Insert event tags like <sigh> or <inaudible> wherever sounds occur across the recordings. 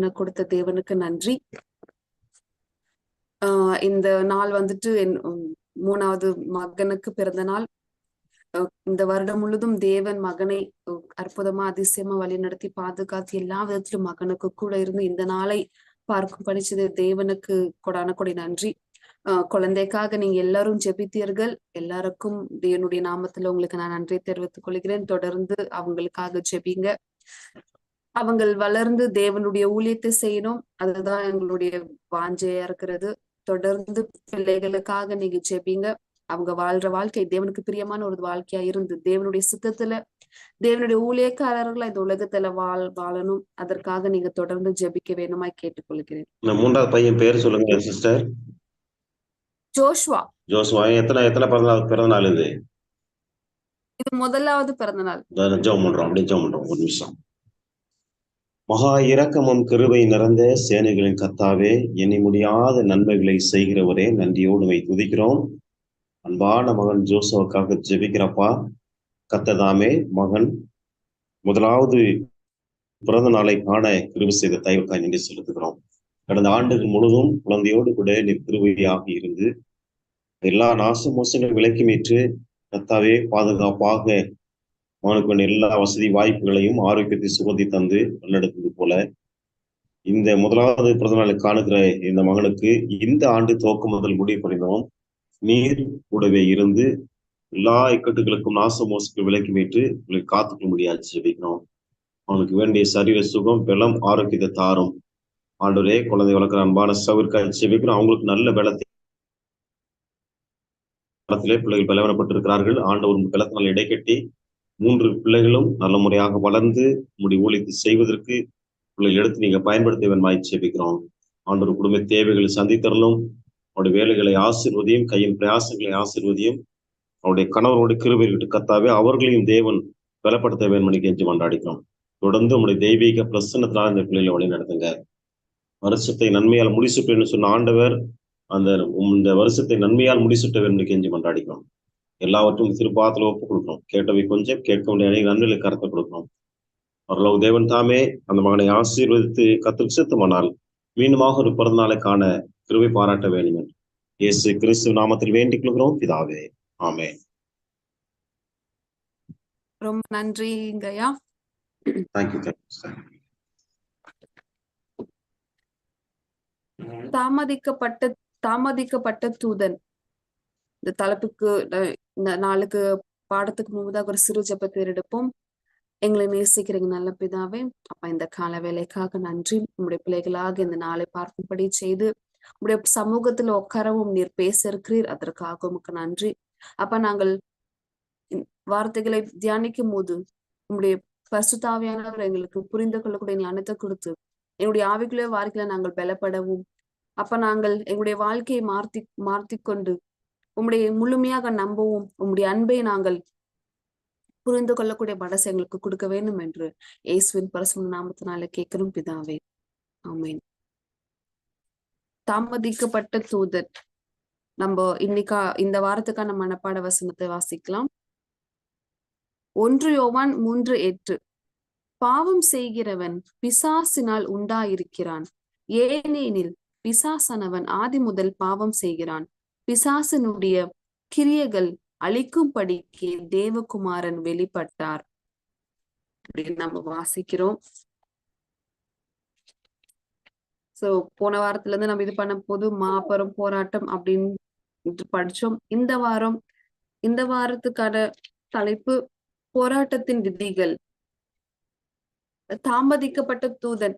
ஜீவனை கொடுத்த தேவனுக்கு நன்றி. ஆஹ் இந்த நாள் வந்துட்டு என் மூணாவது மகனுக்கு பிறந்த நாள். இந்த வருடம் முழுதும் தேவன் மகனை அற்புதமா அதிசயமா வழிநடத்தி பாதுகாத்து எல்லா விதத்திலும் மகனுக்கு கூட இருந்து இந்த நாளை பார்க்கும் படிச்சது தேவனுக்கு கொடான கொடை நன்றி. குழந்தைக்காக நீங்க எல்லாரும் ஜெபித்தீர்கள். எல்லாருக்கும் என்னுடைய நாமத்துல உங்களுக்கு நான் நன்றி தெரிவித்துக் கொள்கிறேன். தொடர்ந்து அவங்களுக்காக ஜெபிங்க. அவங்கள் வளர்ந்து தேவனுடைய ஊழியத்தை செய்யணும். அதுதான் எங்களுடைய வாஞ்சையா இருக்கிறது. தொடர்ந்து பிள்ளைகளுக்காக நீங்க ஜெபிங்க. அவங்க வாழ்ற வாழ்க்கை தேவனுக்கு பிரியமான ஒரு வாழ்க்கையா இருந்து தேவனுடைய சித்தத்துல தேவனுடைய ஊழியக்காரர்களா இந்த உலகத்துல வாழ் வாழணும். அதற்காக நீங்க தொடர்ந்து ஜெபிக்க வேணுமா கேட்டுக்கொள்கிறேன். மூன்றாவது பையன் பேர் சொல்லுங்க சிஸ்டர் ஜோஷ்வா. ஜோசுவா எத்தனை எத்தனை பிறந்த பிறந்த நாள் இது? இது முதலாவது பிறந்த நாள். ஜெபம் பண்றோம் அப்படியே ஜெபம் பண்றோம் ஒரு நிமிஷம். மகா இரக்கமும் கிருவை நிறைந்த சேனைகளின் கத்தாவே எண்ணி முடியாத நன்மைகளை செய்கிறவரே நன்றியோடு வை துதிக்கிறோம். அன்பான மகன் ஜோசவுக்காக ஜெபிக்கிறப்பா கத்ததாமே மகன் முதலாவது பிறந்த நாளை காண கிருபை செய்த தயவுக்காக நன்றி செலுத்துகிறோம். கடந்த ஆண்டுகள் முழுதும் குழந்தையோடு கூட நீ திருவையாக இருந்து எல்லா நாச மோசங்கள் விலக்கி மீட்டு கத்தாவே பாதுகாப்பாக அவனுக்கு எல்லா வசதி வாய்ப்புகளையும் ஆரோக்கியத்தை சுகத்தை தந்து வழிநடத்தது போல இந்த முதலாவது பிறந்தநாளை காணுகிற இந்த மகனுக்கு இந்த ஆண்டு துவக்கம் முதல் முடிவு பண்ணினோம் நீர் கூடவே இருந்து எல்லா இக்கட்டுகளுக்கும் நாச மோசுக்கு விலக்கி மீட்டு உங்களை காத்துக்க முடியாது ஜெபிக்கிறோம் அவனுக்கு வேண்டிய சரீர சுகம் பலம் ஆரோக்கியத்தை தாரும். ஆண்டோரே குழந்தை வளர்க்குற அன்பான சவிற்காய் ஜெபிக்கிறோம் அவங்களுக்கு நல்ல பலத்தை பலத்திலே பிள்ளைகள் பலவனப்பட்டிருக்கிறார்கள். ஆண்டவர் பலத்தினால் இடைக்கட்டி மூன்று பிள்ளைகளும் நல்ல முறையாக வளர்ந்து உங்களுடைய ஊழியத்தை செய்வதற்கு உங்களை எடுத்து நீங்க பயன்படுத்த மாய் சேபிக்கிறோம் ஆண்டவர் குடும்ப தேவைகளை சந்தித்தரலும் அவருடைய வேலைகளை ஆசிர்வதியும் கையின் பிரயாசங்களை ஆசிர்வதியும். அவருடைய கணவரோட கிருபைகிட்டு கத்தாவே அவர்களையும் தேவன் பலப்படுத்த வேண்மணி கெஞ்சி கொண்டாடிக்கிறோம் தொடர்ந்து உங்களுடைய தெய்வீக பிரசன்னத்தினால் இந்த பிள்ளைகளை வழி நடத்துங்க. வருஷத்தை நன்மையால் முடிசுட்டேன்னு சொன்ன ஆண்டவர் அந்த இந்த வருஷத்தை நன்மையால் முடிசுட்ட வேண்டும் கெஞ்சி கொண்டாடிக்கிறோம் எல்லாவற்றும் திருப்பாத்துல ஒப்பு கொடுக்கிறோம் கேட்டவை கொஞ்சம் கேட்க வேண்டிய அநேக நன்மைகளை கருத்தை கொடுக்கிறோம் அவர்களோ தேவன் தாமே அந்த மகனை ஆசீர்வதித்து கத்திற்கு சித்தமானால் மீண்டுமாக ஒரு பிறந்த நாளை காண கிருபை பாராட்ட வேண்டும் என்று இயேசு கிறிஸ்து நாமத்தில் வேண்டிக் கொள்கிறோம். பிதாவே ஆமே ரொம்ப நன்றிங்கய்யா தேங்க்யூ தேங்க்யூ தாமதிக்கப்பட்ட தாமதிக்கப்பட்ட தூதன். இந்த தலைப்புக்கு நாளுக்கு பாடத்துக்கு முன்பதாக ஒரு சிறு ஜபத்தை எடுப்போம். எங்களை நேசிக்கிறீங்க நல்ல பிதாவே அப்ப இந்த கால வேலைக்காக நன்றி. உங்களுடைய பிள்ளைகளாக இந்த நாளை பார்க்கும்படி செய்து உங்களுடைய சமூகத்துல உட்காரவும் நீர் பேச இருக்கிறீர் அதற்காக உமக்கு நன்றி. அப்ப நாங்கள் வார்த்தைகளை தியானிக்கும் போது உங்களுடைய பரிசுத்தாவியானவர் எங்களுக்கு புரிந்து கொள்ளக்கூடிய ஞானத்தை கொடுத்து என்னுடைய ஆவிக்குள்ளே வாழ்க்கையில நாங்கள் பலப்படவும். அப்ப நாங்கள் எங்களுடைய வாழ்க்கையை மாற்றி கொண்டு உம்முடைய முழுமையாக நம்பவும். உம்முடைய அன்பை நாங்கள் புரிந்து கொள்ளக்கூடிய மனசு எங்களுக்கு கொடுக்க வேண்டும் என்று இயேசுவின் பரசும நாமத்தினால கேட்கிறோம் பிதாவே. ஆமென். தாமதிக்கப்பட்ட தூதர். நம்ம இன்னைக்கா இந்த வாரத்துக்கான மனப்பாட வசனத்தை வாசிக்கலாம். ஒன்று யோவான் மூன்று எட்டு. பாவம் செய்கிறவன் பிசாசினால் உண்டாயிருக்கிறான். ஏனெனில் பிசாசனவன் ஆதி முதல் பாவம் செய்கிறான். பிசாசனுடைய கிரியைகள் அழிக்கும்படிக்கு தேவகுமாரன் வெளிப்பட்டார் அப்படின்னு நம்ம வாசிக்கிறோம். சோ போன வாரத்துல இருந்து நம்ம இது பண்ண போது மாபெரும் போராட்டம் அப்படின்னு படிச்சோம். இந்த வாரம் இந்த வாரத்துக்கான தலைப்பு போராட்டத்தின் விதிகள். தாமதிக்கப்பட்ட தூதன்.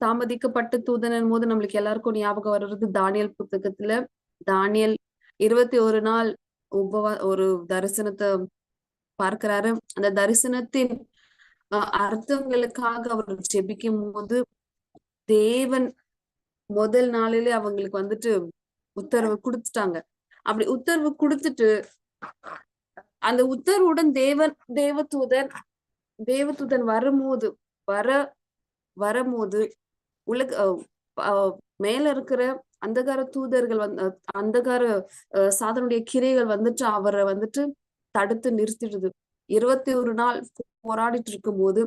தாமதிக்கப்பட்ட தூதன் போது நம்மளுக்கு எல்லாருக்கும் ஞாபகம் வர்றது தானியல் புத்தகத்துல தானியல் இருபத்தி ஒரு நாள் உபவா ஒரு தரிசனத்தை பார்க்கிறாரு. அந்த தரிசனத்தின் அஹ், அர்த்தங்களுக்காக அவர் ஜெபிக்கும் போது தேவன் முதல் நாளிலே அவங்களுக்கு வந்துட்டு உத்தரவு கொடுத்துட்டாங்க. அப்படி உத்தரவு கொடுத்துட்டு அந்த உத்தரவுடன் தேவன் தேவதூதன் தேவதூதன் வரும்போது வர வரும்போது உலக அஹ், மேல இருக்கிற அந்தகார தூதர்கள் வந்து அந்தகார அஹ், சாதனுடைய கிரைகள் வந்துட்டு அவரை வந்துட்டு தடுத்து நிறுத்திடுது. இருபத்தி ஒரு நாள் போராடிட்டு இருக்கும்போது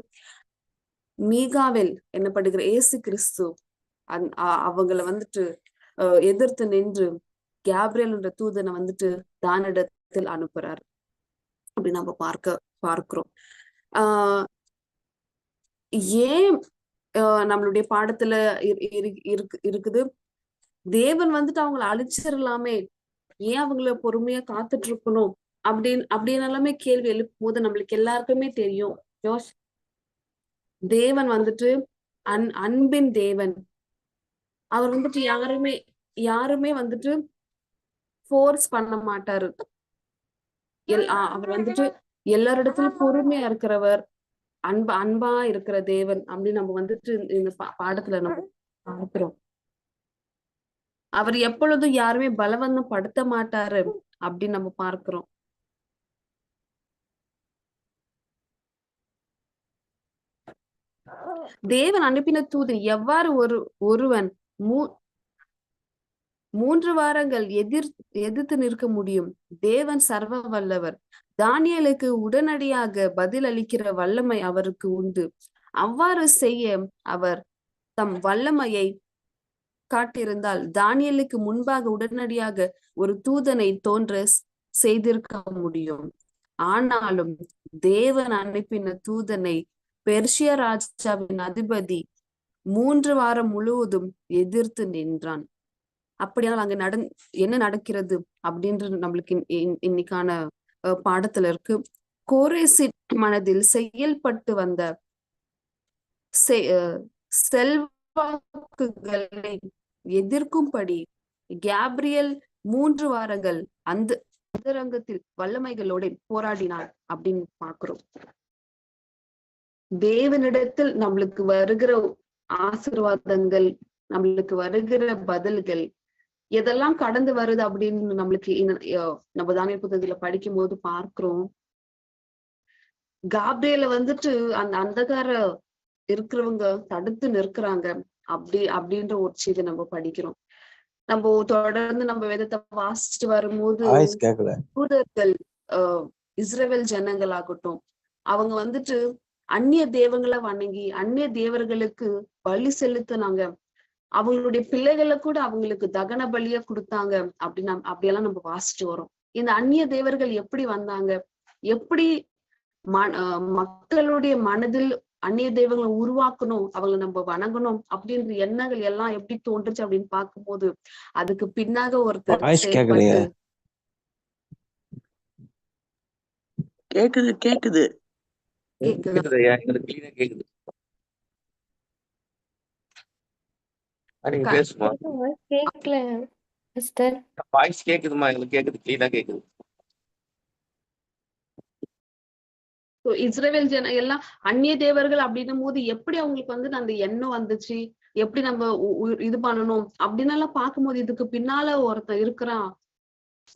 மீகாவில் என்னப்படுகிற ஏசு கிறிஸ்து அந் அ- அவங்கள வந்துட்டு அஹ், எதிர்த்து நின்று கேப்ரியல் என்ற தூதனை வந்துட்டு தானிடத்தில் அனுப்புறாரு. அப்படி நம்ம பார்க்க பார்க்கிறோம். ஆஹ் ஏன் ஆஹ் நம்மளுடைய பாடத்துல இரு- இரு- இருக்கு இருக்குது? தேவன் வந்துட்டு அவங்கள அழிச்சிடலாமே ஏன் அவங்கள பொறுமையா காத்துட்டு இருக்கணும் அப்படின்னு அப்படின்னு எல்லாமே கேள்வி எழுப்பும் போது நம்மளுக்கு எல்லாருக்குமே தெரியும். ஜோஷ்? தேவன் வந்துட்டு அன் அன்பின் தேவன். அவர் வந்துட்டு யாருமே யாருமே வந்துட்டு ஃபோர்ஸ் பண்ண மாட்டாரு. எல் அவர் வந்துட்டு எல்லாரிடத்திலும் பொறுமையா இருக்கிறவர் அன்பா அன்பா இருக்கிற தேவன் அப்படின்னு நம்ம வந்துட்டு இந்த- பா- பாடத்துல நம்ம பார்க்கிறோம். அவர் எப்பொழுதும் யாருமே பலவந்தம் படுத்த மாட்டாரு அப்படின்னு நம்ம பார்க்கிறோம். தேவன் அனுப்பின தூதன் எவ்வாறு ஒரு ஒருவன் மூ மூன்று வாரங்கள் எதிர் எதிர்த்து நிற்க முடியும்? தேவன் சர்வ வல்லவர். தானியலுக்கு உடனடியாக பதில் அளிக்கிற வல்லமை அவருக்கு உண்டு. அவ்வாறு செய்ய அவர் தம் வல்லமையை காட்டியிருந்தால் தானியலுக்கு முன்பாக உடனடியாக ஒரு தூதனை தோன்ற செய்திருக்க முடியும். ஆனாலும் தேவன் அனுப்பின தூதனை பெர்ஷிய ராஜாவின் அதிபதி மூன்று வாரம் முழுவதும் எதிர்த்து நின்றான். அப்படியானால் அங்க நட என்ன நடக்கிறது அப்படின்றது நம்மளுக்கு இன்னைக்கான பாடத்துல இருக்கு. கோரேசின் மனதில் செயல்பட்டு வந்த செ- அஹ், எதிர்க்கும்படி கேப்ரியல் மூன்று வாரங்கள் அந்த அந்தரங்கத்தில் வல்லமைகளோட போராடினார் அப்படின்னு பார்க்கிறோம். தேவனிடத்தில் நம்மளுக்கு வருகிற ஆசீர்வாதங்கள் நம்மளுக்கு வருகிற பதில்கள் எதெல்லாம் கடந்து வருது அப்படின்னு நம்மளுக்கு நம்ம தானிய புத்தகத்துல படிக்கும் போது பார்க்கிறோம். காப்ரியல வந்துட்டு அந்த அந்தகார இருக்கிறவங்க தடுத்து நிற்கிறாங்க. அப்படி அப்படின்ற ஒரு செய்தி நம்ம படிக்கிறோம். நம்ம தொடர்ந்து நம்ம வேதத்தை வாசிச்சுட்டு வரும்போது யூதர்கள் அஹ் இஸ்ரவேல் ஜனங்களாகட்டும் அவங்க வந்துட்டு அந்நிய தெய்வங்களை வணங்கி அந்நிய தேவர்களுக்கு பலி செலுத்தினாங்க. அவங்களுடைய பிள்ளைகளை கூட அவங்களுக்கு தகன பலியா கொடுத்தாங்க. அப்படி நம் அப்படியெல்லாம் நம்ம வாசிச்சுட்டு வரோம் இந்த அந்நிய தேவர்கள் எப்படி வந்தாங்க? எப்படி ம மக்களுடைய மனதில் அந்நிய தெய்வங்களை உருவாக்கணும் அவங்களை நம்ம வணங்கணும் அப்படின்ற எண்ணங்கள் எல்லாம் எப்படி தோன்றுச்சு அப்படின்னு பார்க்கும்போது அதுக்கு பின்னாக ஒருத்தர் கேக்குது கேக்குது. கேக்குதா? நீங்க பேசுமா? கேக்குதுமா எங்களுக்கு கேக்குது ஆ கேக்குது. இஸ்ரேவேல் ஜன எல்லாம் அந்நிய தேவர்கள் அப்படின்னும் போது எப்படி அவங்களுக்கு வந்து அந்த எண்ணம் வந்துச்சு? எப்படி நம்ம இது பண்ணணும்? அப்படின்னு எல்லாம் பார்க்கும்போது இதுக்கு பின்னால ஒருத்தன் இருக்கிறான்.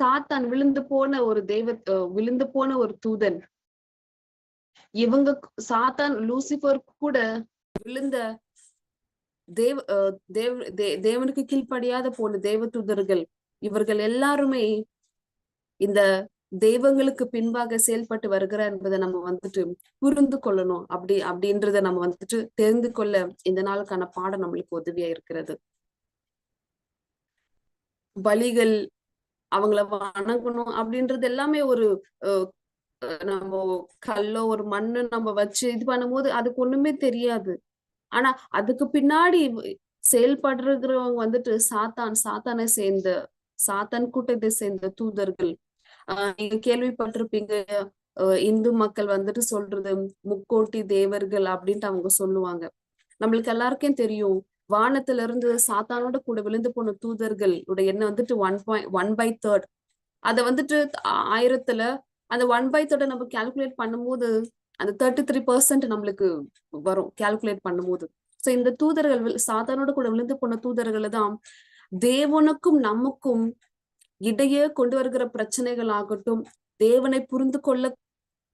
சாத்தான் விழுந்து போன ஒரு தெய்வ விழுந்து போன ஒரு தூதன். இவங்க சாத்தான் லூசிபர் கூட விழுந்த தேவ அஹ் தேவ தே- தேவனுக்கு கீழ்ப்படியாத போன தேவ தூதர்கள். இவர்கள் எல்லாருமே இந்த தெய்வங்களுக்கு பின்பாக செயல்பட்டு வருகிறார் என்பதை நம்ம வந்துட்டு புரிந்து கொள்ளணும். அப்படி அப்படின்றத நம்ம வந்துட்டு தெரிந்து கொள்ள இந்த நாளுக்கான பாடம் நம்மளுக்கு உதவியா இருக்கிறது. பலிகள் அவங்கள வணங்கணும் அப்படின்றது எல்லாமே ஒரு அஹ், நம்ம கல்லோ ஒரு மண்ணு நம்ம வச்சு இது பண்ணும்போது அதுக்கு ஒண்ணுமே தெரியாது. ஆனா அதுக்கு பின்னாடி செயல்படுறவங்க வந்துட்டு சாத்தான் சாத்தானை சேர்ந்த சாத்தான் கூட்டத்தை சேர்ந்த தூதர்கள் ஆஹ் நீங்க கேள்விப்பட்டிருப்பீங்க. இந்து மக்கள் வந்துட்டு சொல்றது முக்கோட்டி தேவர்கள் அப்படின்ட்டு அவங்க சொல்லுவாங்க. நம்மளுக்கு எல்லாருக்கும் தெரியும். வானத்துல இருந்து சாத்தானோட கூட விழுந்து போன தூதர்கள் உடைய எண்ணம் வந்துட்டு one point one by third அதை வந்துட்டு ஆயிரத்துல அந்த ஒன் பை தேர்டை நம்ம கால்குலேட் பண்ணும்போது அந்த தேர்ட்டி த்ரீ பர்சன்ட் நம்மளுக்கு வரும் கால்குலேட் பண்ணும்போது. சோ இந்த தூதர்கள் சாத்தானோட கூட விழுந்து போன தூதர்களை தான் தேவனுக்கும் நமக்கும் இடையே கொண்டு வருகிற பிரச்சனைகள் ஆகட்டும் தேவனை புரிந்து கொள்ள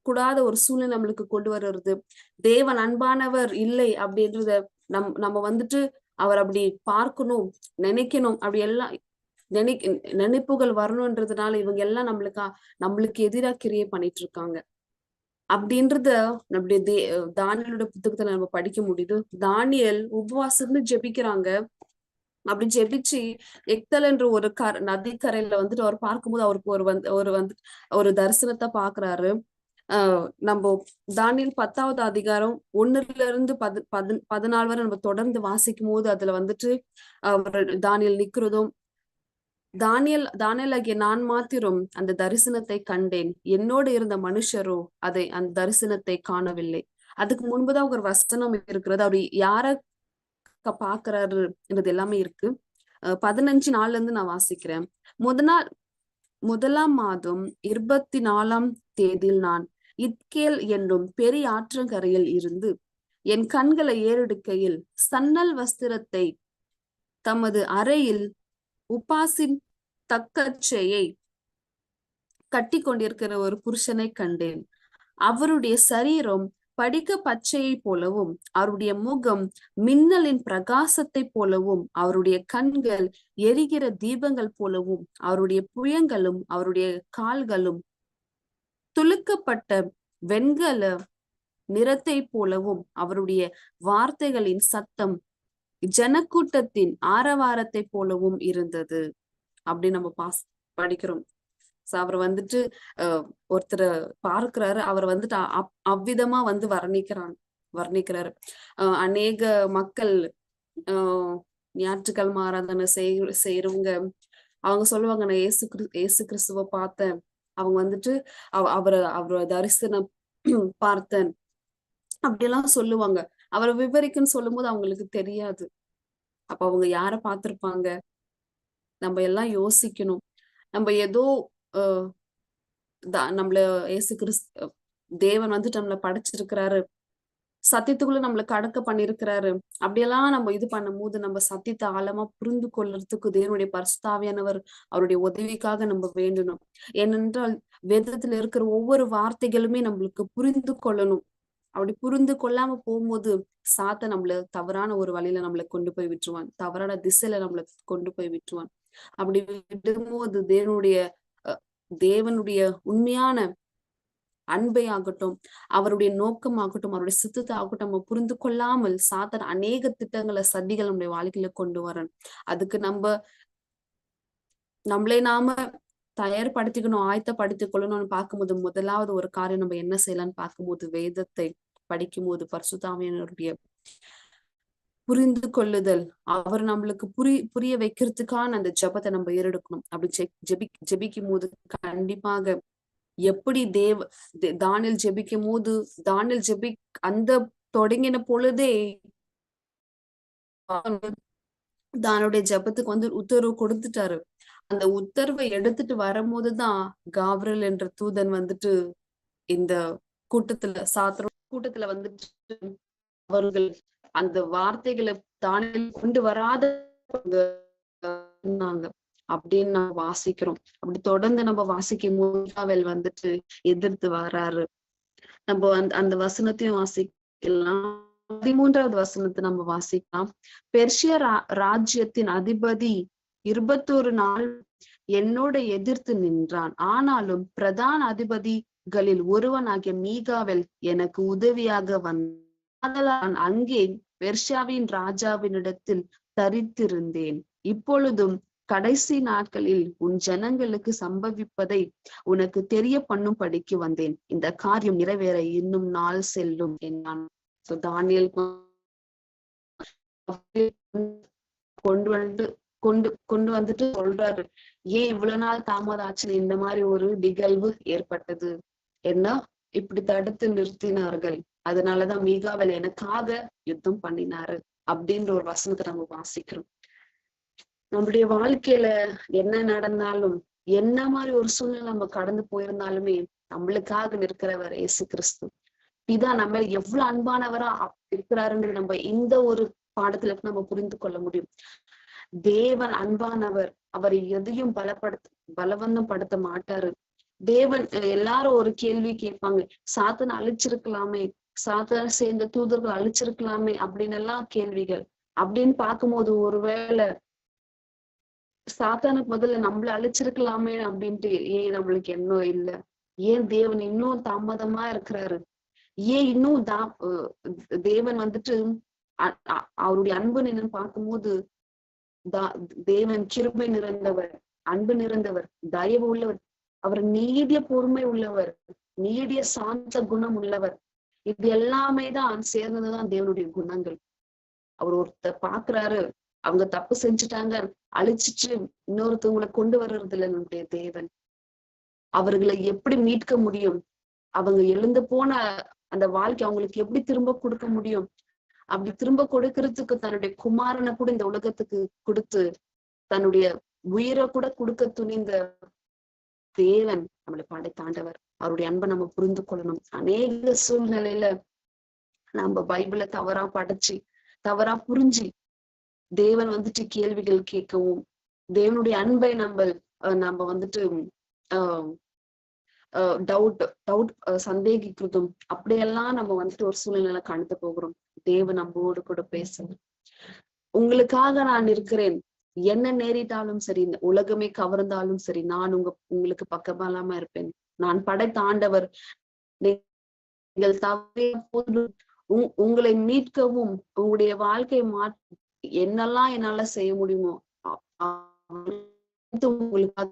கூடாத ஒரு சூழ்நிலை நம்மளுக்கு கொண்டு வர்றது தேவன் அன்பானவர் இல்லை அப்படின்றத நம் நம்ம வந்துட்டு அவர் அப்படி பார்க்கணும் நினைக்கணும் அப்படி எல்லாம் நினை நினைப்புகள் வரணும்ன்றதுனால இவங்க எல்லாம் நம்மளுக்கா நம்மளுக்கு எதிரா கிரியை பண்ணிட்டு இருக்காங்க அப்படின்றத நம்முடைய தே தானியலோட புத்தகத்துல நம்ம படிக்க முடியுது. தானியல் உபவாசம்னு ஜெபிக்கிறாங்க. அப்படி ஜெபிச்சு எக்தல் என்ற ஒரு கர நதிக்கரையில வந்துட்டு அவர் பார்க்கும்போது அவருக்கு ஒரு வந்து ஒரு வந்து ஒரு தரிசனத்தை பாக்குறாரு ஆஹ் நம்ம தானியல் பத்தாவது அதிகாரம் ஒண்ணுல இருந்து பது பது பதினாலு வரை நம்ம தொடர்ந்து வாசிக்கும் போது அதுல வந்துட்டு அவர் தானியல் நிக்கிறதும் தானியல் தானியல் ஆகிய நான் மாத்திரம் அந்த தரிசனத்தை கண்டேன். என்னோடு இருந்த மனுஷரோ அதை அந்த தரிசனத்தை காணவில்லை. அதுக்கு முன்புதான் ஒரு வசனம் இருக்கிறது. அவர் யார க- பாக்குறாரு என்றது எல்லாமே இருக்கு. பதினஞ்சு நாள்ல இருந்து நான் வாசிக்கிறேன். முத நாள் முதலாம் மாதம் இருபத்தி நாலாம் தேதியில் நான் இத்கேல் என்னும் பெரிய ஆற்றங்கரையில் இருந்து என் கண்களை ஏறெடுக்கையில் சன்னல் வஸ்திரத்தை தமது அறையில் உபாசின் தக்கச்சையை கட்டி கொண்டிருக்கிற ஒரு புருஷனை கண்டேன். அவருடைய சரீரம் படிக்க பச்சையை போலவும் அவருடைய முகம் மின்னலின் பிரகாசத்தை போலவும் அவருடைய கண்கள் எரிகிற தீபங்கள் போலவும் அவருடைய புயங்களும் அவருடைய கால்களும் துளுக்கப்பட்ட வெண்கல நிறத்தை போலவும் அவருடைய வார்த்தைகளின் சத்தம் ஜனக்கூட்டத்தின் ஆரவாரத்தை போலவும் இருந்தது. அப்படி நம்ம பாஸ் படிக்கிறோம். சோ அவர் வந்துட்டு அஹ் ஒருத்தரை பார்க்கிறாரு. அவர் வந்துட்டு அப்- அவ்விதமா வந்து வர்ணிக்கிறான் வர்ணிக்கிறாரு. அஹ் அநேக மக்கள் ஆஹ் ஞாயிற்றுக்கிழமை ஆராதனை செய் செய்யறவங்க அவங்க சொல்லுவாங்க நான் ஏசு கிறிஸ் ஏசு கிறிஸ்துவ பார்த்தேன். அவங்க வந்துட்டு அவ அவரை அவரை தரிசனம் பார்த்தேன். அப்படியெல்லாம் சொல்லுவாங்க. அவரை விவரிக்குன்னு சொல்லும்போது அவங்களுக்கு தெரியாது. அப்ப அவங்க யார பார்த்திருப்பாங்க? நம்ம எல்லாம் யோசிக்கணும். நம்ம ஏதோ நம்மள இயேசு கிறிஸ்து தேவன் வந்துட்டு நம்மள படைச்சிருக்கிறாரு. சத்தியத்துக்குள்ள நம்மள கடக்க பண்ணிருக்கிறாரு. அப்படியெல்லாம் நம்ம இது பண்ணும் போது நம்ம சத்தியத்தை ஆழமா புரிந்து கொள்றதுக்கு தேவனுடைய பரிசுத்தாவியானவர் அவருடைய உதவிக்காக நம்ம வேண்டணும். ஏனென்றால் வேதத்துல இருக்கிற ஒவ்வொரு வார்த்தைகளுமே நம்மளுக்கு புரிந்து கொள்ளணும். அப்படி புரிந்து கொள்ளாம போகும்போது சாத்த நம்மள தவறான ஒரு வழியில நம்மளை கொண்டு போய் விட்டுருவான். தவறான திசையில நம்மளை கொண்டு போய் விட்டுருவான். அப்படி விடும்போது தேவனுடைய தேவனுடைய உண்மையான அன்பை ஆகட்டும் அவருடைய நோக்கமாகட்டும் அவருடைய சித்தத்தை ஆகட்டும் நம்ம புரிந்து கொள்ளாமல் சாத்தன் அநேக திட்டங்களை சதிகள் நம்முடைய வாழ்க்கையில கொண்டு வரன் அதுக்கு நம்ம நம்மளே நாம தயார்படுத்திக்கணும் ஆயத்தப்படுத்திக் கொள்ளணும்னு பார்க்கும்போது முதலாவது ஒரு காரியம் நம்ம என்ன செய்யலாம்னு பார்க்கும்போது வேதத்தை படிக்கும்போது பரிசுத்தாமியனுடைய புரிந்து கொள்ளுதல் அவர் நம்மளுக்கு புரி புரிய வைக்கிறதுக்கான அந்த ஜெபத்தை நம்ம ஏறெடுக்கணும். அப்படி ஜெபி ஜெபிக்கும் போது கண்டிப்பாக எப்படி தேவ தானில் ஜெபிக்கும் போது தானில் ஜெபி அந்த தொடங்கின பொழுதே <laughs> தானுடைய ஜெபத்துக்கு வந்து உத்தரவு கொடுத்துட்டாரு. அந்த உத்தரவை எடுத்துட்டு வரும்போதுதான் காவரல் என்ற தூதன் வந்துட்டு இந்த கூட்டத்துல சாத்திர கூட்டத்துல வந்துட்டு அவர்கள் அந்த வார்த்தைகளை தானே கொண்டு வராத அப்படின்னு நம்ம வாசிக்கிறோம். அப்படி தொடர்ந்து நம்ம வாசிக்கும் போது வந்துட்டு எதிர்த்து வராரு. நம்ம அந்த அந்த வசனத்தையும் வாசிக்கலாம். பதிமூன்றாவது வசனத்தை நம்ம வாசிக்கலாம். பெர்ஷிய ரா ராஜ்யத்தின் அதிபதி இருபத்தோரு நாள் என்னோட எதிர்த்து நின்றான். ஆனாலும் பிரதான அதிபதிகளில் ஒருவனாகிய மீகாவெல் எனக்கு உதவியாக வந்தான். அங்கே பெர்ஷியாவின் ராஜாவினிடத்தில் தரித்திருந்தேன். இப்பொழுதும் கடைசி நாட்களில் உன் ஜனங்களுக்கு சம்பவிப்பதை உனக்கு தெரிய பண்ணும் படிக்கு வந்தேன். இந்த காரியம் நிறைவேற இன்னும் நாள் செல்லும் என்றான் கொண்டு வந்து கொண்டு கொண்டு வந்துட்டு சொல்றாரு. ஏன் இவ்வளவு நாள் தாமதம் ஆச்சுன்னு இந்த மாதிரி ஒரு நிகழ்வு ஏற்பட்டது? என்ன? இப்படி தடுத்து நிறுத்தினார்கள். அதனாலதான் மீகாவல் எனக்காக யுத்தம் பண்ணினாரு அப்படின்ற ஒரு வசனத்தை நம்ம வாசிக்கிறோம். நம்முடைய வாழ்க்கையில என்ன நடந்தாலும் என்ன மாதிரி ஒரு சூழ்நிலை நம்ம கடந்து போயிருந்தாலுமே நம்மளுக்காக நிற்கிறவர் இயேசு கிறிஸ்து. பிதா நம்ம எவ்வளவு அன்பானவரா இருக்கிறாருன்றது நம்ம இந்த ஒரு பாடத்துல நம்ம புரிந்து கொள்ள முடியும். தேவன் அன்பானவர் அவர் எதையும் பலப்படுத்த பலவந்தம் படுத்த மாட்டாரு. தேவன் எல்லாரும் ஒரு கேள்வி கேட்பாங்க சாத்தனை அழிச்சிருக்கலாமே சாத்தான சேர்ந்த தூதர்கள் அழிச்சிருக்கலாமே அப்படின்னு எல்லாம் கேள்விகள். அப்படின்னு பார்க்கும்போது ஒருவேளை சாத்தானுக்கு முதல்ல நம்மள அழிச்சிருக்கலாமே அப்படின்ட்டு ஏன் நம்மளுக்கு எண்ணம் இல்ல? ஏன் தேவன் இன்னும் தாமதமா இருக்கிறாரு? ஏன் இன்னும் தா அஹ் தேவன் வந்துட்டு அவருடைய அன்பு என்னன்னு பார்க்கும்போது தா- தேவன் கிருபை நிறைந்தவர் அன்பு நிறைந்தவர் தயவு உள்ளவர் அவர் நீடிய பொறுமை உள்ளவர் நீடிய சாந்த குணம் உள்ளவர். இது எல்லாமே தான் சேர்ந்ததுதான் தேவனுடைய குணங்கள். அவர் ஒருத்தர் பாக்குறாரு அவங்க தப்பு செஞ்சுட்டாங்க அழிச்சிட்டு இன்னொருத்தவங்களை கொண்டு வர்றது இல்லை நம்முடைய தேவன். அவர்களை எப்படி மீட்க முடியும்? அவங்க எழுந்து போன அந்த வாழ்க்கை அவங்களுக்கு எப்படி திரும்ப கொடுக்க முடியும்? அப்படி திரும்ப கொடுக்கறதுக்கு தன்னுடைய குமாரனை கூட இந்த உலகத்துக்கு கொடுத்து தன்னுடைய உயிரை கூட கொடுக்க துணிந்த தேவன் நம்மளை படைத்தாண்டவர் அவருடைய அன்பை நம்ம புரிந்து கொள்ளணும். அநேக சூழ்நிலையில நம்ம பைபிளை தவறா படைச்சு தவறா புரிஞ்சு தேவன் வந்துட்டு கேள்விகள் கேட்கவும் தேவனுடைய அன்பை நம்ம அஹ், நம்ம வந்துட்டு ஆஹ் டவுட் டவுட் சந்தேகிக்கிறதும் அப்படியெல்லாம் நம்ம வந்துட்டு ஒரு சூழ்நிலை கடந்து போகிறோம். தேவன் நம்மோடு கூட பேசணும். உங்களுக்காக நான் இருக்கிறேன். என்ன நேரிட்டாலும் சரி இந்த உலகமே கவர்ந்தாலும் சரி நான் உங்க உங்களுக்கு பக்கபலமா இருப்பேன். நான் படைத்த ஆண்டவர். நீங்கள் தவறிய போது உங்களை மீட்கவும் உங்களுடைய வாழ்க்கையை மாற்ற என்னெல்லாம் என்னால செய்ய முடியுமோ உங்களுக்காக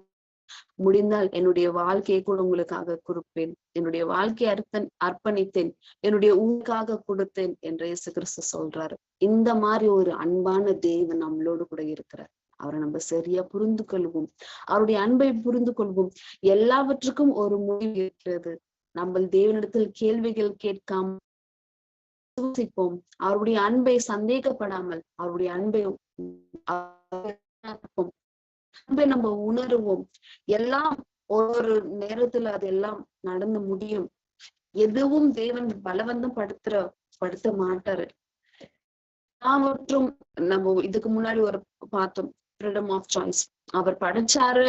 முடிந்தால் என்னுடைய வாழ்க்கையை கூட உங்களுக்காக கொடுப்பேன். என்னுடைய வாழ்க்கையை அர்ப்பன் அர்ப்பணித்தேன். என்னுடைய உங்களுக்காக கொடுத்தேன் என்று இயேசு கிறிஸ்து சொல்றாரு. இந்த மாதிரி ஒரு அன்பான தேவன் நம்மளோடு கூட இருக்கிறார். அவரை நம்ம சரியா புரிந்து கொள்வோம். அவருடைய அன்பை புரிந்து கொள்வோம். எல்லாவற்றுக்கும் ஒரு முடிவு இருக்கிறது. நம்ம தேவனிடத்தில் கேள்விகள் கேட்காம யோசிப்போம். அவருடைய அன்பை சந்தேகப்படாமல் அவருடைய அன்பை அன்பை நம்ம உணருவோம். எல்லாம் ஒரு நேரத்துல அதெல்லாம் நடந்து முடியும். எதுவும் தேவன் பலவந்தம் படுத்துற படுத்த மாட்டாரு. எல்லாவற்றும் நம்ம இதுக்கு முன்னாடி ஒரு பார்த்தோம். ஃப்ரீடம் ஆஃப் சாய்ஸ் அவர் படைச்சாரு.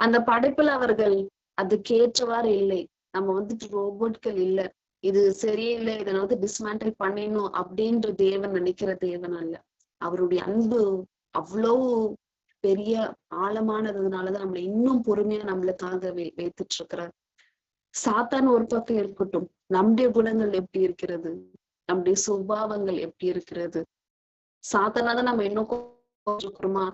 அந்த படைப்புல அவர்கள் அதுக்கேற்றவாறு இல்லை. நம்ம வந்துட்டு ரோபோட்கள் இல்ல. இது சரியில்லை இதை வந்து டிஸ்மேண்டில் பண்ணிடணும் அப்படின்ற தேவன் நினைக்கிற தேவன் அல்ல. அவருடைய அன்பு அவ்வளவு பெரிய ஆழமானதுனாலதான் நம்மளை இன்னும் பொறுமையா நம்மளுக்காக வை வைத்துட்டு இருக்கிறார் சாத்தான் ஒரு பக்கம் இருக்கட்டும். நம்முடைய குணங்கள் எப்படி இருக்கிறது? நம்முடைய சுபாவங்கள் எப்படி இருக்கிறது? சாத்தானாதான் நம்ம இன்னும் இருக்கிறோமா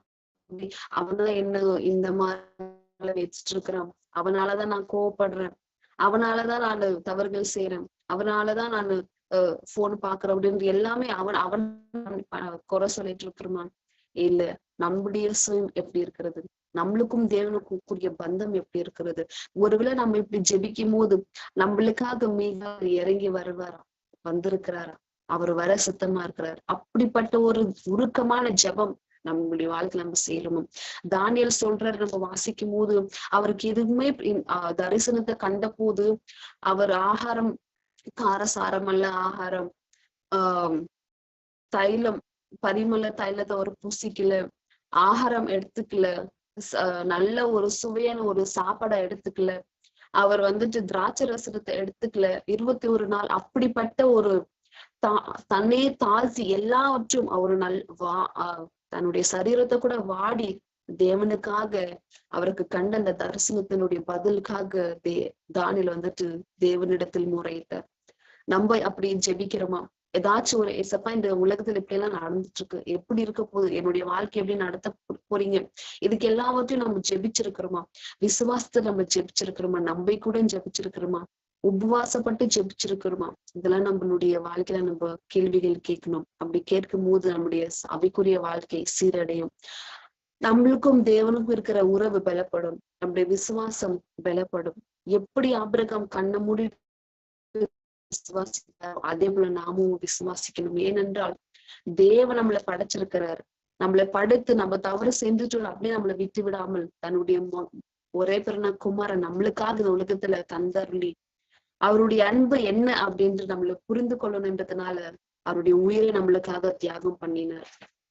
அவன்தான் என்ன இந்த மாதிரி வச்சுட்டு இருக்கிறான் அவனாலதான் நான் கோவப்படுறேன். அவனாலதான் நான் தவறுகள் செய்யறேன் அவனாலதான் நான் போன் பாக்குறேன் அப்படின்னு எல்லாமே அவன் அவன் குறை சொல்லிட்டு இருக்கிறான் இல்ல நம்முடைய சுயம் எப்படி இருக்கிறது? நம்மளுக்கும் தேவனுக்கும் கூடிய பந்தம் எப்படி இருக்கிறது? ஒருவேளை நம்ம இப்படி ஜெபிக்கும் போது நம்மளுக்காக மீக இறங்கி வருவாரா? வந்திருக்கிறாரா? அவர் வர சுத்தமா இருக்கிறார். அப்படிப்பட்ட ஒரு உருக்கமான ஜெபம் நம்மளுடைய வாழ்க்கையில நம்ம செய்யணும் தானியல் சொல்றாரு நம்ம வாசிக்கும் போது அவருக்கு எதுவுமே தரிசனத்தை கண்ட போது அவர் ஆகாரம் காரசாரம் அல்ல ஆகாரம் ஆஹ் தைலம் பரிமள தைலத்தை ஒரு பூசிக்கல ஆகாரம் எடுத்துக்கல நல்ல ஒரு சுவையான ஒரு சாப்பாடை எடுத்துக்கல அவர் வந்துட்டு திராட்சை ரசத்தை எடுத்துக்கல. இருபத்தி ஒரு நாள் அப்படிப்பட்ட ஒரு தா தன்னையே தாழ்த்தி எல்லாவற்றும் அவர் நல் வா ஆஹ் தன்னுடைய சரீரத்தை கூட வாடி தேவனுக்காக அவருக்கு கண்ட அந்த தரிசனத்தினுடைய பதிலுக்காக தே தானில் வந்துட்டு தேவனிடத்தில் முறையிட்டார். நம்ம அப்படி ஜெபிக்கிறோமா? ஏதாச்சும் ஒரு ஏசப்பா இந்த உலகத்துல இப்படி எல்லாம் நடந்துட்டு இருக்கு எப்படி இருக்க போகுது? என்னுடைய வாழ்க்கை எப்படி நடத்த போறீங்க? இதுக்கு எல்லாவற்றையும் நம்ம ஜெபிச்சிருக்கிறோமா? விசுவாசத்தை நம்ம ஜெபிச்சிருக்கிறோமா? நம்பை கூட ஜெபிச்சிருக்கிறோமா? உபவாசப்பட்டு ஜெபிச்சிருக்கிறோமா? இதெல்லாம் நம்மளுடைய வாழ்க்கையில நம்ம கேள்விகள் கேட்கணும். அப்படி கேட்கும் போது நம்முடைய அவைக்குரிய வாழ்க்கை சீரடையும். நம்மளுக்கும் தேவனுக்கும் இருக்கிற உறவு பலப்படும். நம்முடைய விசுவாசம் பலப்படும். எப்படி ஆபிரகம் கண்ணை மூடி விசுவாசித்தார் அதே போல நாமும் விசுவாசிக்கணும். ஏனென்றால் தேவன் நம்மளை படைச்சிருக்கிறார். நம்மளை படைத்து நம்ம தவறு செஞ்சுட்டோம் அப்படியே நம்மளை விட்டு விடாமல் தன்னுடைய மொ- ஒரே பிறனா குமாரன் நம்மளுக்காக இந்த உலகத்துல தந்தருளி அவருடைய அன்பு என்ன அப்படின்ட்டு நம்மள புரிந்து கொள்ளணுன்றதுனால அவருடைய உயிரை நம்மளுக்காக தியாகம் பண்ணினார்.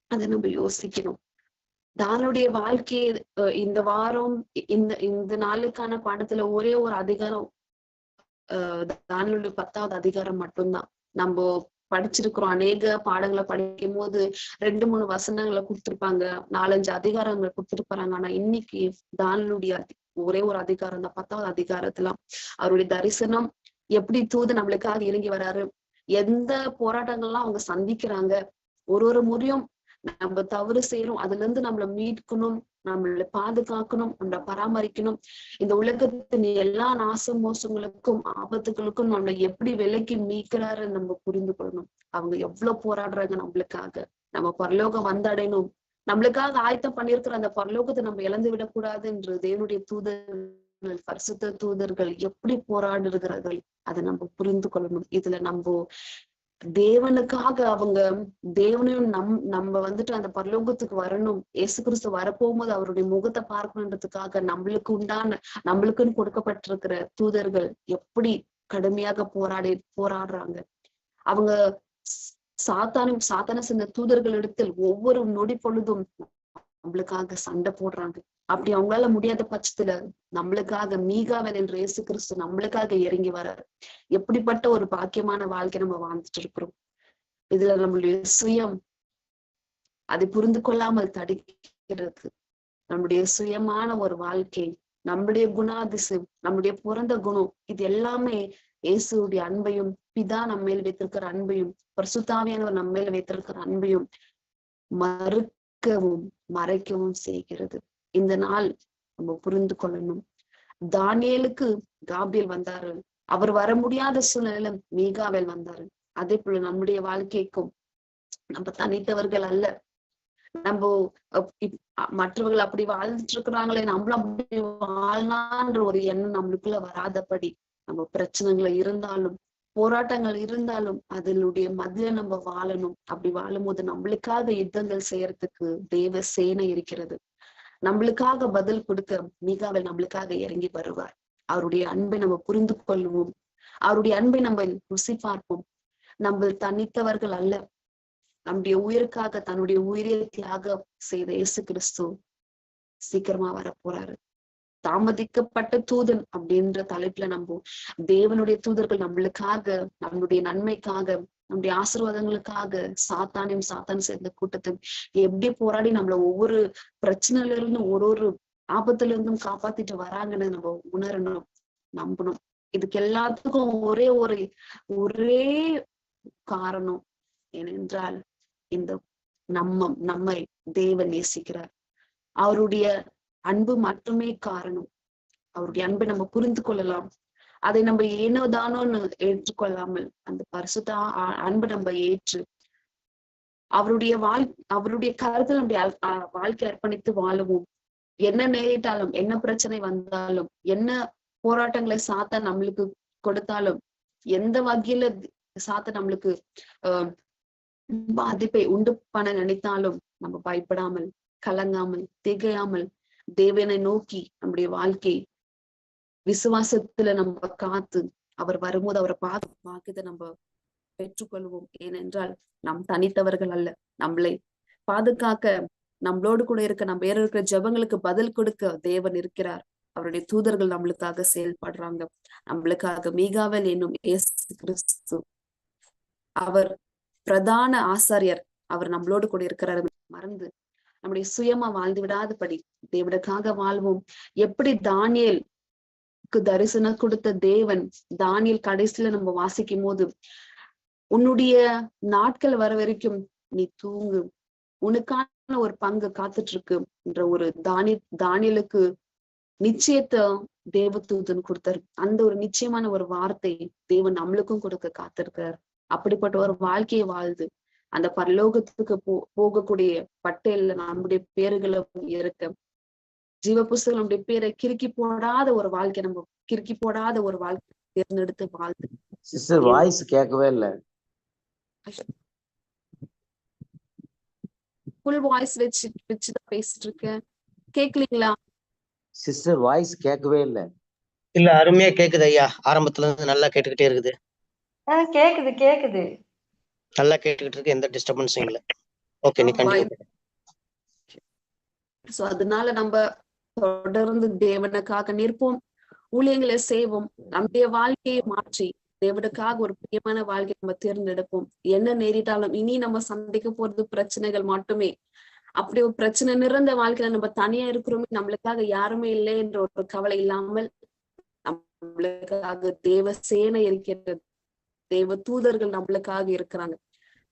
அதை நம்ம யோசிக்கணும். தானுடைய வாழ்க்கையை இந்த வாரம் இந்த இந்த நாளுக்கான பாடத்துல ஒரே ஒரு அதிகாரம் ஆஹ் தானுடைய பத்தாவது அதிகாரம் மட்டும்தான். நம்ம படிச்சிருக்கிறோம். அநேக பாடங்களை படிக்கும் போது ரெண்டு மூணு வசனங்களை கொடுத்திருப்பாங்க. நாலஞ்சு அதிகாரங்களை கொடுத்திருப்பாங்க. ஆனா இன்னைக்கு தானுடைய ஒரே ஒரு அதிகாரம் தான். பத்தாவது அதிகாரத்துல அவருடைய தரிசனம் எப்படி தூது நம்மளுக்காக இறங்கி வராரு? எந்த போராட்டங்கள்லாம் அவங்க சந்திக்கிறாங்க? ஒரு ஒரு முறையும் நம்ம தவறு செய்யறோம் அதுல இருந்து நம்மளை மீட்கணும். நம்மளை பாதுகாக்கணும் நம்மளை பராமரிக்கணும். இந்த உலகத்தின் எல்லா நாச மோசங்களுக்கும் ஆபத்துகளுக்கும் நம்மளை எப்படி விலைக்கு மீக்கிறாரு நம்ம புரிந்து கொள்ளணும். அவங்க எவ்வளவு போராடுறாங்க நம்மளுக்காக. நம்ம பரலோகம் வந்தடையணும். நம்மளுக்காக ஆயத்தம் பண்ணிருக்கிற அந்த பரலோகத்தை நம்ம இழந்து விடக்கூடாது என்று தேவனுடைய தூதர்கள் பரிசுத்த தூதர்கள் எப்படி போராடுகிறார்கள் அதை நம்ம புரிந்து கொள்ளணும். இதுல நம்ம தேவனுக்காக அவங்க தேவனையும் நம் நம்ம வந்துட்டு அந்த பரலோகத்துக்கு வரணும் இயேசு கிறிஸ்து வரப்போகும்போது அவருடைய முகத்தை பார்க்கணுன்றதுக்காக நம்மளுக்கு உண்டான நம்மளுக்குன்னு கொடுக்கப்பட்டிருக்கிற தூதர்கள் எப்படி கடுமையாக போராடி போராடுறாங்க. அவங்க சாத்தானும் சாத்தான சேர்ந்த தூதர்கள் இடத்தில் ஒவ்வொரு நொடி பொழுதும் நம்மளுக்காக சண்டை போடுறாங்க. அப்படி அவங்களால முடியாத பட்சத்துல நம்மளுக்காக மீகாவல் என்ற இயேசு கிறிஸ்து நம்மளுக்காக இறங்கி வராரு. எப்படிப்பட்ட ஒரு பாக்கியமான வாழ்க்கை நம்ம வாழ்ந்துட்டு இருக்கிறோம். இதுல நம்மளுடைய சுயம் அதை புரிந்து கொள்ளாமல் தடுக்கிறது. நம்முடைய சுயமான ஒரு வாழ்க்கை நம்முடைய குணாதிசயம் நம்முடைய பிறந்த குணம் இது எல்லாமே இயேசுடைய அன்பையும் பிதா நம்ம மேல் வைத்திருக்கிற அன்பையும் பரிசுத்தாவியானவர் நம்ம மேல் வைத்திருக்கிற அன்பையும் மறுக்கவும் மறைக்கவும் செய்கிறது. இந்த நாள் நம்ம புரிந்து கொள்ளணும். தானியலுக்கு காபியல் வந்தாரு. அவர் வர முடியாத சூழ்நிலையில மீகாவேல் வந்தாரு. அதே போல நம்முடைய வாழ்க்கைக்கும் நம்ம தனித்தவர்கள் அல்ல. நம்ம மற்றவர்கள் அப்படி வாழ்ந்துட்டு இருக்கிறாங்களே நம்மளும் அப்படி வாழலான்ற ஒரு எண்ணம் நம்மளுக்குள்ள வராதபடி நம்ம பிரச்சனைகள் இருந்தாலும் போராட்டங்கள் இருந்தாலும் அதனுடைய மதில நம்ம வாழணும். அப்படி வாழும்போது நம்மளுக்காக யுத்தங்கள் செய்யறதுக்கு தேவ சேனை இருக்கிறது. நம்மளுக்காக பதில் கொடுக்க மீகாவில் நம்மளுக்காக இறங்கி வருவார் அவருடைய அன்பை நம்ம புரிந்து கொள்வோம். அவருடைய அன்பை நம்ம ருசி பார்ப்போம். நம்ம தனித்தவர்கள் அல்ல. நம்முடைய உயிருக்காக தன்னுடைய உயிரை தியாக செய்த இயேசு கிறிஸ்து சீக்கிரமா வர போறாரு தாமதிக்கப்பட்ட தூதன் அப்படின்ற தலைப்புல நம்ம தேவனுடைய தூதர்கள் நம்மளுக்காக நம்மளுடைய நன்மைக்காக நம்முடைய ஆசீர்வாதங்களுக்காக சாத்தானையும் சாத்தான் சேர்ந்த கூட்டத்தை எப்படி போராடி நம்மள ஒவ்வொரு பிரச்சனையில இருந்து ஒரு ஒரு ஆபத்துல இருந்தும் காப்பாத்திட்டு வராங்கன்னு நம்ம உணரணும் நம்பணும். இதுக்கு எல்லாத்துக்கும் ஒரே ஒரு ஒரே காரணம் ஏனென்றால் இந்த நம்ம நம்மை தேவன் நேசிக்கிறார். அவருடைய அன்பு மட்டுமே காரணம். அவருடைய அன்பை நம்ம புரிந்து கொள்ளலாம். அதை நம்ம ஏனோ தானோன்னு ஏற்றுக்கொள்ளாமல் அந்த பரிசுத்த அன்பு அன்பை நம்ம ஏற்று அவருடைய வாழ் அவருடைய கருத்தில் நம்முடைய வாழ்க்கை அர்ப்பணித்து வாழுவோம். என்ன நேரிட்டாலும் என்ன பிரச்சனை வந்தாலும் என்ன போராட்டங்களை சாத்த நம்மளுக்கு கொடுத்தாலும் எந்த வகையில சாத்த நம்மளுக்கு ஆஹ் பாதிப்பை உண்டு பண்ண நினைத்தாலும் நம்ம பயப்படாமல் கலங்காமல் திகையாமல் தேவனை நோக்கி நம்முடைய வாழ்க்கை விசுவாசத்துல நம்ம காத்து அவர் வரும்போது அவரை பார்த்து பார்க்கதை நம்ம பெற்றுக்கொள்வோம். ஏனென்றால் நாம் தனித்தவர்கள் அல்ல நம்மளை பாதுகாக்க நம்மளோடு கூட இருக்க நம்ம ஏற இருக்கிற ஜெபங்களுக்கு பதில் கொடுக்க தேவன் இருக்கிறார். அவருடைய தூதர்கள் நம்மளுக்காக செயல்படுறாங்க. நம்மளுக்காக மீகாவல் என்னும் ஏசு கிறிஸ்து. அவர் பிரதான ஆசாரியர். அவர் நம்மளோடு கூட இருக்கிறார். மறந்து நம்முடைய சுயமா வாழ்ந்து விடாதபடி தேவனுக்காக வாழ்வோம். எப்படி தானியேலுக்கு தரிசனம் கொடுத்த தேவன் தானியல் கடைசியில நம்ம வாசிக்கும் போது உன்னுடைய நாட்கள் வர வரைக்கும் நீ தூங்கு. உனக்கான ஒரு பங்கு காத்துட்டு இருக்கு என்ற ஒரு தானி தானியலுக்கு நிச்சயத்தை தேவதூதன் கொடுத்தார். அந்த ஒரு நிச்சயமான ஒரு வார்த்தை தேவன் நம்மளுக்கும் கொடுக்க காத்திருக்கார். அப்படிப்பட்ட ஒரு வாழ்க்கையை வாழ்ந்து அந்த பரலோகத்துக்கு போ போகக்கூடிய பட்டியல்ல நம்முடைய பேர்களும் இருக்க. ஜீவ புஸ்தகம் நம்முடைய பேரை கிறுக்கி போடாத ஒரு வாழ்க்கை நம்ம கிறுக்கி போடாத ஒரு வாழ்க்கை தேர்ந்தெடுத்து வாழ்ந்து சிஸ்டர் வாய்ஸ் கேட்கவே இல்ல. ஃபுல் வாய்ஸ் வச்சு வச்சுதான் பேசிட்டு இருக்கேன் கேக்கலீங்களா? சிஸ்டர் வாய்ஸ் கேட்கவே இல்ல. இல்ல அருமையா கேக்குது ஐயா. ஆரம்பத்துல இருந்து நல்லா கேட்டுக்கிட்டே இருக்குது. ஆ கேக்குது கேக்குது. நல்லா கேட்டுக்கிட்டு இருக்கு எந்த டிஸ்டர்பன்ஸும் இல்ல. ஓகே நீ கண்டிப்பா சோ அதனால நம்ம தொடர்ந்து தேவனுக்காக நிற்போம். ஊழியங்களை செய்வோம். நம்முடைய வாழ்க்கையை மாற்றி தேவனுக்காக ஒரு பிரியமான வாழ்க்கை நம்ம தேர்ந்தெடுப்போம். என்ன நேரிட்டாலும் இனி நம்ம சந்திக்க போறது பிரச்சனைகள் மட்டுமே. அப்படி ஒரு பிரச்சனை நிறைந்த வாழ்க்கையில நம்ம தனியா இருக்கிறோமே நம்மளுக்காக யாருமே இல்லை என்ற ஒரு கவலை இல்லாமல் நம்மளுக்காக தேவ சேனை இருக்கிறது தேவ தூதர்கள் நம்மளுக்காக இருக்கிறாங்க.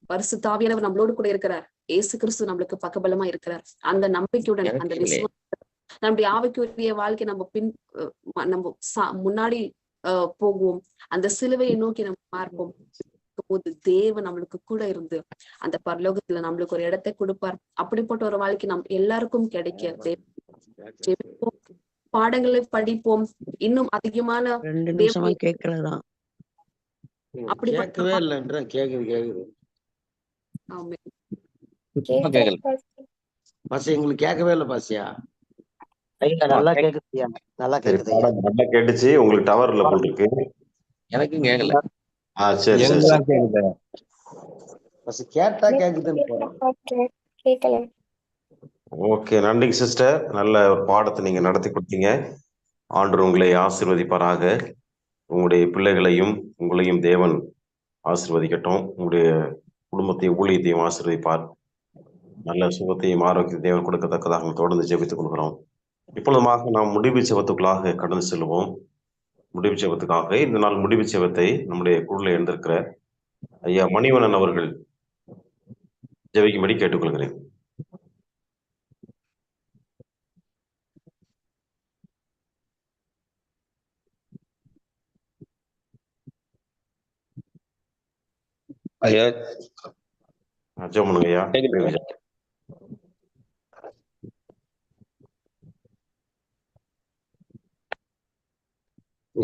பரிசுத்தாவியானவர் நம்மளோடு கூட இருக்கிறார். இயேசு கிறிஸ்து நம்மளுக்கு பக்கபலமா இருக்கிறார். அந்த நம்பிக்கையுடன் அந்த இல்லையே. நம்முடைய ஆவிக்குரிய வாழ்க்கை நம்ம பின் நம்ம சா- முன்னாடி போகுவோம் அந்த சிலுவையை நோக்கி நம்ம பார்ப்போம். போது தேவன் நம்மளுக்கு கூட இருந்து அந்த பரலோகத்துல நம்மளுக்கு ஒரு இடத்தை கொடுப்பார். அப்படிப்பட்ட ஒரு வாழ்க்கை நம் எல்லாருக்கும் கிடைக்க. பாடங்களை படிப்போம். இன்னும் அதிகமான கேட்கலதான் அப்படிப்பட்ட கேட்கவே இல்லைன்ற கேக்குது கேக்குது கேட்கவே இல்லை பாசியா நல்லா கேக்குதுயா நல்லா கேக்குது நல்லா கேட்டுச்சு. உங்களுக்கு டவர்ல போல் இருக்கு எனக்கும் கேட்கல ஆ சரி சரி சரி. பஸ் கேட்டா கேக்குதுன்னு போறேன். கேட்கல ஓகே நன்றிங்க சிஸ்டர். நல்ல ஒரு பாடத்தை நீங்க நடத்தி கொடுத்தீங்க. ஆண்டு உங்களை ஆசீர்வதிப்பாராக. உங்களுடைய பிள்ளைகளையும் உங்களையும் தேவன் ஆசீர்வதிக்கட்டும். உங்களுடைய குடும்பத்தையும் ஊழியத்தையும் ஆசீர்வதிப்பார். நல்ல சுகத்தையும் ஆரோக்கியத்தையும் தேவன் கொடுக்கத்தக்கதாக தொடர்ந்து ஜெபித்துக் கொள்கிறோம். இப்பொழுதுமாக நாம் முடிவு செவத்துக்குள்ளாக கடந்து செல்வோம். முடிவு செவத்துக்காக இந்த நாள் முடிவு செவத்தை நம்முடைய குழுல எழுந்திருக்கிற ஐயா மணிவண்ணன் அவர்கள் ஜெபிக்கும்படி கேட்டுக்கொள்கிறேன். ஐயா. ஜெபம் ஐயா.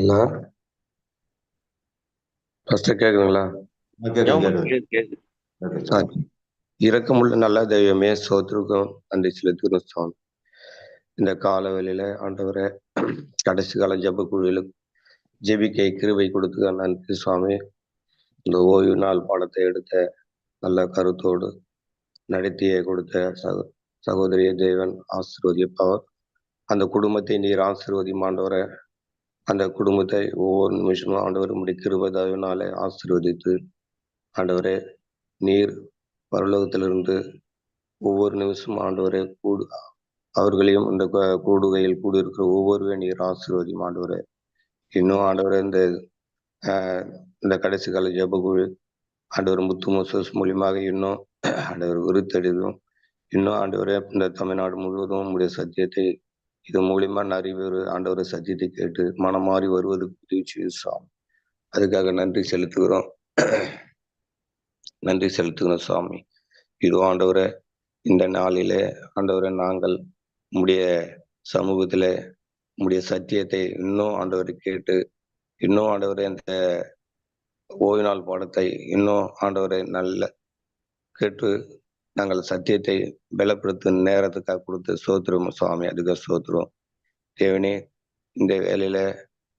இல்ல ஃபர்ஸ்ட் கேக்குதுங்களா? இரக்கமுள்ள நல்ல தெய்வமே சோத்திருக்கும் நன்றி செலுத்துகிறோம் சுவாமி இந்த கால வேளையில ஆண்டவரை கடைசி கால ஜெப குழுவில் ஜெபிக்க கிருபை கொடுத்து நன்றி சுவாமி இந்த ஓய்வு நாள் பாடத்தை எடுத்த நல்ல கருத்தோடு நடத்திய கொடுத்த சகோ சகோதரிய தேவன் ஆசீர்வதிப்பவர் அந்த குடும்பத்தை நீர் ஆசீர்வதியும் ஆண்டவரை அந்த குடும்பத்தை ஒவ்வொரு நிமிஷமும் ஆண்டவர் உடைய ஆசீர்வதித்து ஆண்டவரே நீர் பரலோகத்திலிருந்து ஒவ்வொரு நிமிஷமும் ஆண்டவரே கூடு அவர்களையும் இந்த கூடுகையில் கூடியிருக்கிற ஒவ்வொருவே நீர் ஆசீர்வதியும் ஆண்டவரே. இன்னும் ஆண்டவரே இந்த ஆஹ், இந்த கடைசி கால ஜெபகுழு ஆண்டவர் முத்து மோசஸ் மூலியமாக இன்னும் ஆண்டவர் விருத்தெடுதும் இன்னும் ஆண்டவரே இந்த தமிழ்நாடு முழுவதும் உங்களுடைய சத்தியத்தை இது மூலியமா நிறைய பேர் ஆண்டவரை சத்தியத்தை கேட்டு மனம் மாறி வருவது உதவி சாமி. அதுக்காக நன்றி செலுத்துகிறோம். நன்றி செலுத்துகிறோம் சாமி. இதோ ஆண்டவரை இந்த நாளிலே ஆண்டவரை நாங்கள் உம்முடைய சமூகத்துல உம்முடைய சத்தியத்தை இன்னும் ஆண்டவரை கேட்டு இன்னும் ஆண்டவரை இந்த ஓய்வு நாள் பாடத்தை இன்னும் ஆண்டவரை நல்ல கேட்டு நாங்கள் சத்தியத்தை பலப்படுத்தும் நேரத்துக்காக கொடுத்து சோத்துருவோம் சுவாமி அதுக்கு சோத்துருவோம் தேவனே இந்த வேலையில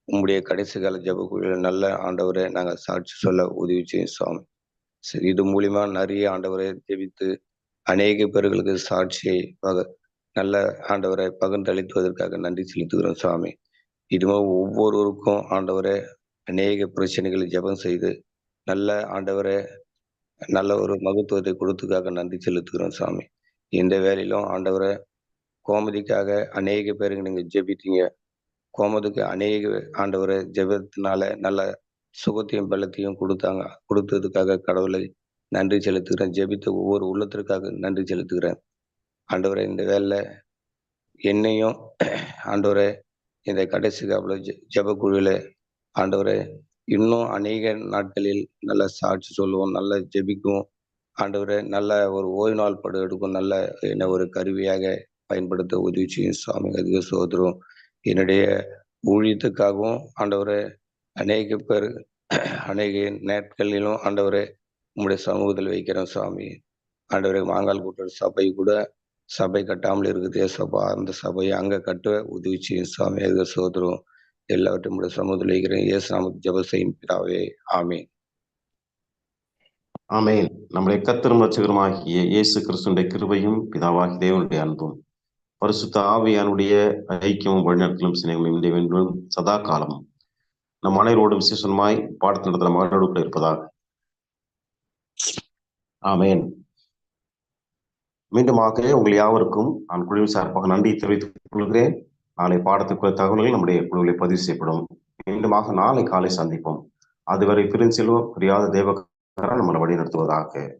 உங்களுடைய கடைசி கால ஜபக்குள்ள நல்ல ஆண்டவரை நாங்கள் சாட்சி சொல்ல உதவி செய்யும் சுவாமி. சரி இது மூலியமா நிறைய ஆண்டவரை ஜெபித்து அநேக பேர்களுக்கு சாட்சியை பக நல்ல ஆண்டவரை பகிர்ந்தளித்துவதற்காக நன்றி செலுத்துகிறோம் சுவாமி. இதுவும் ஒவ்வொருவருக்கும் ஆண்டவரை அநேக பிரச்சனைகளை ஜெபம் செய்து நல்ல ஆண்டவரை நல்ல ஒரு மகத்துவத்தை கொடுத்துக்காக நன்றி செலுத்துகிறோம் சாமி. இந்த வேலையிலும் ஆண்டவரை கோமதிக்காக அநேக பேருக்கு நீங்க ஜெபித்தீங்க. கோமதிக்கு அநேக ஆண்டவரை ஜெபத்தினால நல்ல சுகத்தையும் பலத்தையும் கொடுத்தாங்க. கொடுத்ததுக்காக கடவுளை நன்றி செலுத்துகிறேன். ஜெபித்த ஒவ்வொரு உள்ளத்திற்காக நன்றி செலுத்துகிறேன். ஆண்டவரை இந்த வேலையில் என்னையும் ஆண்டவரை இந்த கடைசி காப்புல ஜெப ஆண்டவரை இன்னும் அநேக நாட்களில் நல்ல சாட்சி சொல்லுவோம் நல்ல ஜெபிக்கும் ஆண்டவரை நல்ல ஒரு ஓய்வு நாள் படம் எடுக்கும் நல்ல என்ன ஒரு கருவியாக பயன்படுத்த உதவி செய்யும் சுவாமி அதிக சோதரும். என்னுடைய ஊழியத்துக்காகவும் ஆண்டவரை அநேக பேர் அநேக நாட்களிலும் ஆண்டவரை உங்களுடைய சமூகத்தில் வைக்கிறோம் சுவாமி. ஆண்டவரை மாங்கால் கூட்டுற சபை கூட சபை கட்டாமல் இருக்குது. சபா அந்த சபையை அங்க கட்ட உதவி செய்யும் சுவாமி அதிக சோதரும். எல்லாவற்றையும் உடைய சமூகத்தில் வைக்கிறேன். இயேசு நாமக்கு ஜப செய்யும் பிதாவே. ஆமேன். ஆமேன். நம்முடைய கத்தரும் ரட்சகருமாகிய இயேசு கிறிஸ்துடைய கிருபையும் பிதாவாகி தேவனுடைய அன்பும் பரிசுத்த ஆவியானுடைய ஐக்கியமும் வழிநடத்தலும் சிநேகமும் இன்றைய வேண்டும் சதா காலமும் நம் அனைவரோடும் விசேஷமாய் பாடத்தில் நடத்துகிற மகளோடு கூட இருப்பதாக. ஆமேன். மீண்டுமாக உங்கள் யாவருக்கும் நான் குழுவின் சார்பாக நன்றி தெரிவித்துக் கொள்கிறேன். நாளை பாடத்துக்குள்ள தகவல்கள் நம்முடைய குழுவில் பதிவு செய்யப்படும். மீண்டுமாக நாளை காலை சந்திப்போம். அதுவரை பிரிஞ்செல்வம் புரியாத தேவக்காரன் நம்மளை வழி நடத்துவதாக